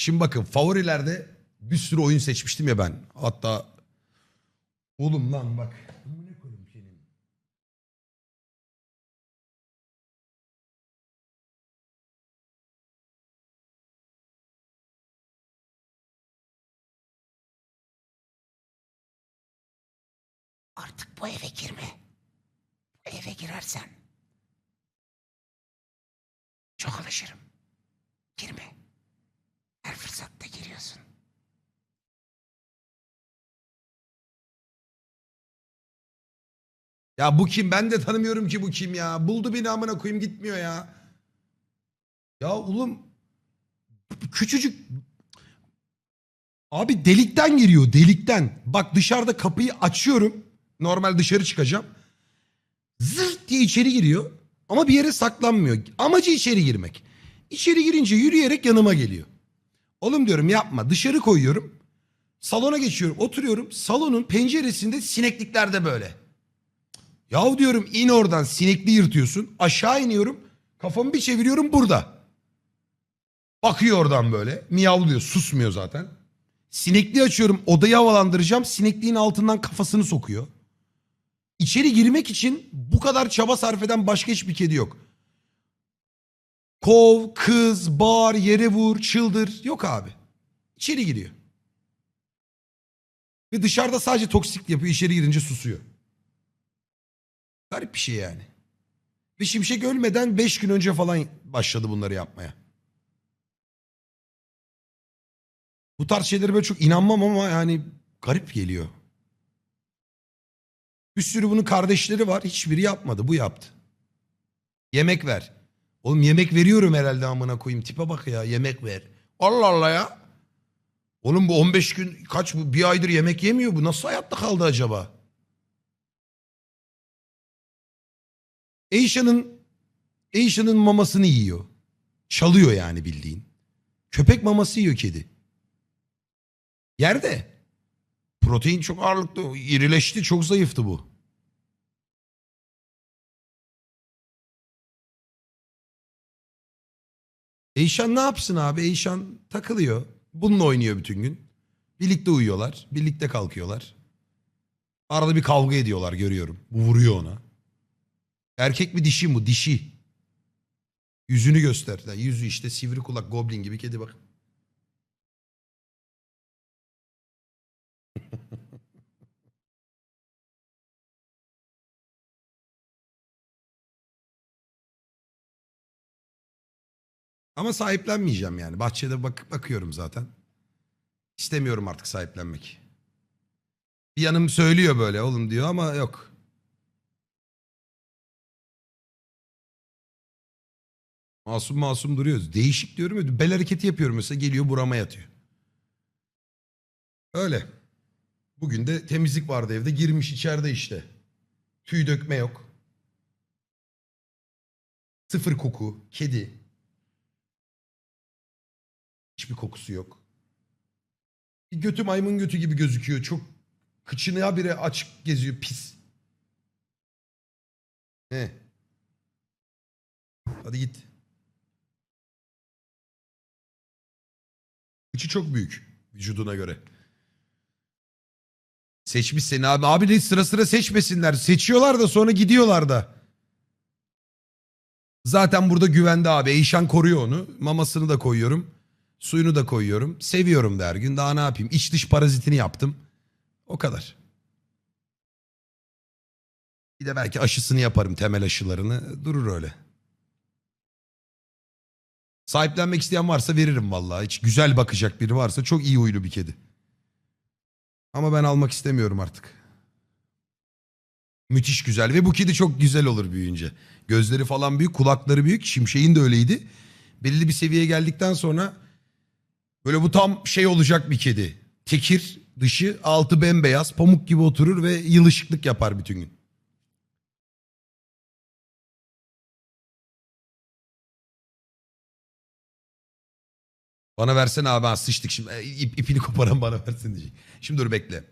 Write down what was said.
Şimdi bakın favorilerde bir sürü oyun seçmiştim ya ben. Hatta oğlum lan bak. Artık bu eve girme. Bu eve girersen çok alışırım. Girme. Her fırsatta giriyorsun. Ya bu kim? Ben de tanımıyorum ki bu kim ya. Buldu beni amına koyayım gitmiyor ya. Ya oğlum küçücük Abi delikten giriyor delikten. Bak dışarıda kapıyı açıyorum. Normal dışarı çıkacağım. Zırt diye içeri giriyor. Ama bir yere saklanmıyor. Amacı içeri girmek. İçeri girince yürüyerek yanıma geliyor. Oğlum diyorum yapma. Dışarı koyuyorum. Salona geçiyorum. Oturuyorum. Salonun penceresinde sineklikler de böyle. Yahu diyorum in oradan sinekli yırtıyorsun. Aşağı iniyorum. Kafamı bir çeviriyorum burada. Bakıyor oradan böyle. Miyavlıyor. Susmuyor zaten. Sinekliği açıyorum. Odayı havalandıracağım. Sinekliğin altından kafasını sokuyor. İçeri girmek için bu kadar çaba sarf eden başka hiçbir kedi yok. Kov, kız, bağır, yere vur, çıldır. Yok abi. İçeri giriyor. Ve dışarıda sadece toksik yapıyor. İçeri girince susuyor. Garip bir şey yani. Ve Şimşek ölmeden 5 gün önce falan başladı bunları yapmaya. Bu tarz şeylere böyle çok inanmam ama yani garip geliyor. Bir sürü bunun kardeşleri var. Hiçbiri yapmadı. Bu yaptı. Yemek ver. Oğlum yemek veriyorum herhalde amına koyayım. Tipe bak ya yemek ver. Allah Allah ya. Oğlum bu 15 gün kaç bu bir aydır yemek yemiyor. Bu nasıl hayatta kaldı acaba? Eisha'nın Eisha'nın mamasını yiyor. Çalıyor yani bildiğin. Köpek maması yiyor kedi. Yerde. Protein çok ağırlıklı. irileşti. Çok zayıftı bu. Eyşan ne yapsın abi? Eyşan takılıyor. Bununla oynuyor bütün gün. Birlikte uyuyorlar. Birlikte kalkıyorlar. Arada bir kavga ediyorlar görüyorum. Bu vuruyor ona. Erkek mi dişi mi? Dişi. Yüzünü göster. Ya Yüzü işte sivri kulak goblin gibi kedi bak. Ama sahiplenmeyeceğim yani. Bahçede bak bakıyorum zaten. İstemiyorum artık sahiplenmek. Bir yanım söylüyor böyle oğlum diyor ama yok. Masum masum duruyoruz. Değişik diyorum ya. Bel hareketi yapıyorum mesela geliyor burama yatıyor. Öyle. Bugün de temizlik vardı evde. Girmiş içeride işte. Tüy dökme yok. Sıfır koku. Kedi. Hiçbir kokusu yok. Götü maymun götü gibi gözüküyor. Çok kıçını habire açık geziyor pis. Ne? Hadi git. Kıçı çok büyük vücuduna göre. Seçmiş seni abi. Abi de sıra sıra seçmesinler. Seçiyorlar da sonra gidiyorlar da. Zaten burada güvende abi. Eyşan koruyor onu. Mamasını da koyuyorum. Suyunu da koyuyorum. Seviyorum da her gün. Daha ne yapayım? İç dış parazitini yaptım. O kadar. Bir de belki aşısını yaparım. Temel aşılarını. Durur öyle. Sahiplenmek isteyen varsa veririm vallahi. Hiç güzel bakacak biri varsa çok iyi huylu bir kedi. Ama ben almak istemiyorum artık. Müthiş güzel ve bu kedi çok güzel olur büyüyünce. Gözleri falan büyük, kulakları büyük. Şimşek'in de öyleydi. Belirli bir seviyeye geldikten sonra böyle bu tam şey olacak bir kedi. Tekir, dışı, altı bembeyaz, pamuk gibi oturur ve yılışıklık yapar bütün gün. Bana versene abi ha, sıçtık şimdi. E, ip- ipini koparan bana versin diyecek. Şimdi dur bekle.